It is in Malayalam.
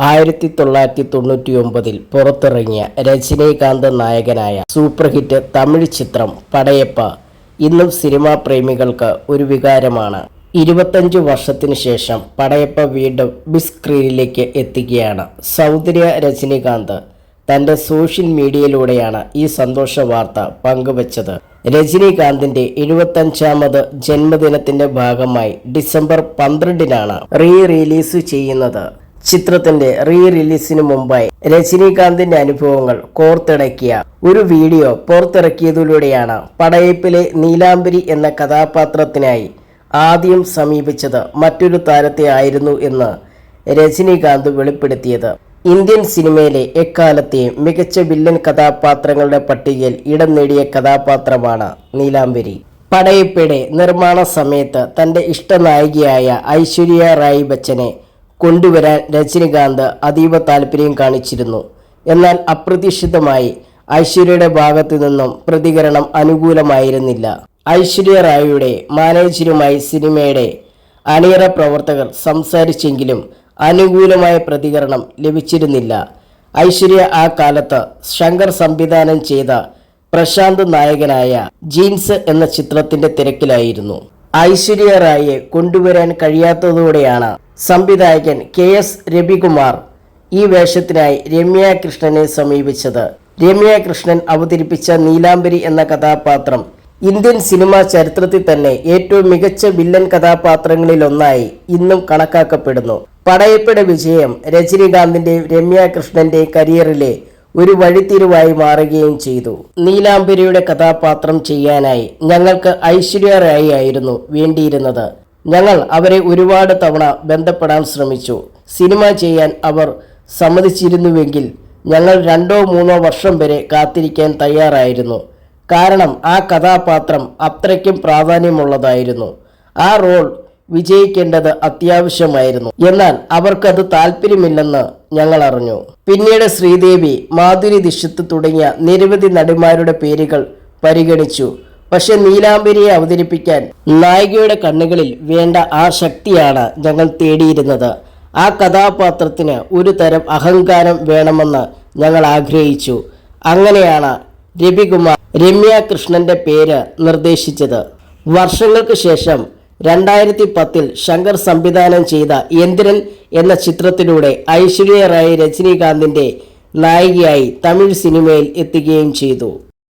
ആയിരത്തി തൊള്ളായിരത്തി തൊണ്ണൂറ്റി ഒമ്പതിൽ പുറത്തിറങ്ങിയ രജനീകാന്ത് നായകനായ സൂപ്പർ ഹിറ്റ് തമിഴ് ചിത്രം പടയപ്പ ഇന്നും സിനിമാ പ്രേമികൾക്ക് ഒരു വികാരമാണ്. ഇരുപത്തഞ്ച് വർഷത്തിനു ശേഷം പടയപ്പ വീണ്ടും ബിഗ് സ്ക്രീനിലേക്ക് എത്തുകയാണ്. സൗന്ദര്യ രജനീകാന്ത് തന്റെ സോഷ്യൽ മീഡിയയിലൂടെയാണ് ഈ സന്തോഷ വാർത്ത പങ്കുവച്ചത്. രജനീകാന്തിന്റെ എഴുപത്തഞ്ചാമത് ജന്മദിനത്തിന്റെ ഭാഗമായി ഡിസംബർ പന്ത്രണ്ടിനാണ് റീ റിലീസ് ചെയ്യുന്നത്. ചിത്രത്തിന്റെ റീ റിലീസിന് മുമ്പായി രജനീകാന്തിന്റെ അനുഭവങ്ങൾ കോർത്തിണക്കിയ ഒരു വീഡിയോ പുറത്തിറക്കിയതിലൂടെയാണ് പടയപ്പിലെ നീലാംബരി എന്ന കഥാപാത്രത്തിനായി ആദ്യം സമീപിച്ചത് മറ്റൊരു താരത്തെ ആയിരുന്നു എന്ന് രജനീകാന്ത് വെളിപ്പെടുത്തിയത്. ഇന്ത്യൻ സിനിമയിലെ എക്കാലത്തെയും മികച്ച വില്ലൻ കഥാപാത്രങ്ങളുടെ പട്ടികയിൽ ഇടം നേടിയ കഥാപാത്രമാണ് നീലാംബരി. പടയപ്പയുടെ നിർമ്മാണ സമയത്ത് തന്റെ ഇഷ്ടനായികയായ ഐശ്വര്യ റായ് ബച്ചനെ കൊണ്ടുവരാൻ രജനികാന്ത് അതീവ താല്പര്യം കാണിച്ചിരുന്നു. എന്നാൽ അപ്രതീക്ഷിതമായി ഐശ്വര്യയുടെ ഭാഗത്തു നിന്നും പ്രതികരണം അനുകൂലമായിരുന്നില്ല. ഐശ്വര്യ റായിയുടെ മാനേജരുമായി സിനിമയുടെ അണിയറ പ്രവർത്തകർ സംസാരിച്ചെങ്കിലും അനുകൂലമായ പ്രതികരണം ലഭിച്ചിരുന്നില്ല. ഐശ്വര്യ ആ കാലത്ത് ശങ്കർ സംവിധാനം ചെയ്ത പ്രശാന്ത് നായകനായ ജീൻസ് എന്ന ചിത്രത്തിന്റെ തിരക്കിലായിരുന്നു. ഐശ്വര്യ റായിയെ കൊണ്ടുവരാൻ കഴിയാത്തതോടെയാണ് സംവിധായകൻ കെ എസ് രവികുമാർ ഈ വേഷത്തിനായി രമ്യ കൃഷ്ണനെ സമീപിച്ചത്. രമ്യ കൃഷ്ണൻ അവതരിപ്പിച്ച നീലാംബരി എന്ന കഥാപാത്രം ഇന്ത്യൻ സിനിമാ ചരിത്രത്തിൽ തന്നെ ഏറ്റവും മികച്ച വില്ലൻ കഥാപാത്രങ്ങളിലൊന്നായി ഇന്നും കണക്കാക്കപ്പെടുന്നു. പടയപ്പയുടെ വിജയം രജനീകാന്തിന്റെയും രമ്യ കൃഷ്ണന്റെയും കരിയറിലെ ഒരു വഴിത്തിരിവായി മാറുകയും ചെയ്തു. നീലാംബരിയുടെ കഥാപാത്രം ചെയ്യാനായി ഞങ്ങൾക്ക് ഐശ്വര്യ റായി ആയിരുന്നു വേണ്ടിയിരുന്നത്. ഞങ്ങൾ അവരെ ഒരുപാട് തവണ ബന്ധപ്പെടാൻ ശ്രമിച്ചു. സിനിമ ചെയ്യാൻ അവർ സമ്മതിച്ചിരുന്നുവെങ്കിൽ ഞങ്ങൾ രണ്ടോ മൂന്നോ വർഷം വരെ കാത്തിരിക്കാൻ തയ്യാറായിരുന്നു. കാരണം ആ കഥാപാത്രം അത്രയ്ക്കും പ്രാധാന്യമുള്ളതായിരുന്നു. ആ റോൾ വിജയിക്കേണ്ടത് അത്യാവശ്യമായിരുന്നു. എന്നാൽ അവർക്കത് താല്പര്യമില്ലെന്ന് ഞങ്ങൾ അറിഞ്ഞു പിന്നീട് ശ്രീദേവി മാധുരി ദിശത്ത് തുടങ്ങിയ നിരവധി നടിമാരുടെ പേരുകൾ പരിഗണിച്ചു. പക്ഷെ നീലാംബരിയെ അവതരിപ്പിക്കാൻ നായികയുടെ കണ്ണുകളിൽ വേണ്ട ആ ശക്തിയാണ് ഞങ്ങൾ തേടിയിരുന്നത്. ആ കഥാപാത്രത്തിന് ഒരു തരം അഹങ്കാരം വേണമെന്ന് ഞങ്ങൾ ആഗ്രഹിച്ചു. അങ്ങനെയാണ് രവികുമാർ രമ്യ കൃഷ്ണന്റെ പേര് നിർദ്ദേശിച്ചത്. വർഷങ്ങൾക്ക് ശേഷം രണ്ടായിരത്തി പത്തിൽ ശങ്കർ സംവിധാനം ചെയ്ത യന്ത്രൻ എന്ന ചിത്രത്തിലൂടെ ഐശ്വര്യ റായ് രജനീകാന്തിന്റെ നായികയായി തമിഴ് സിനിമയിൽ എത്തുകയും ചെയ്തു.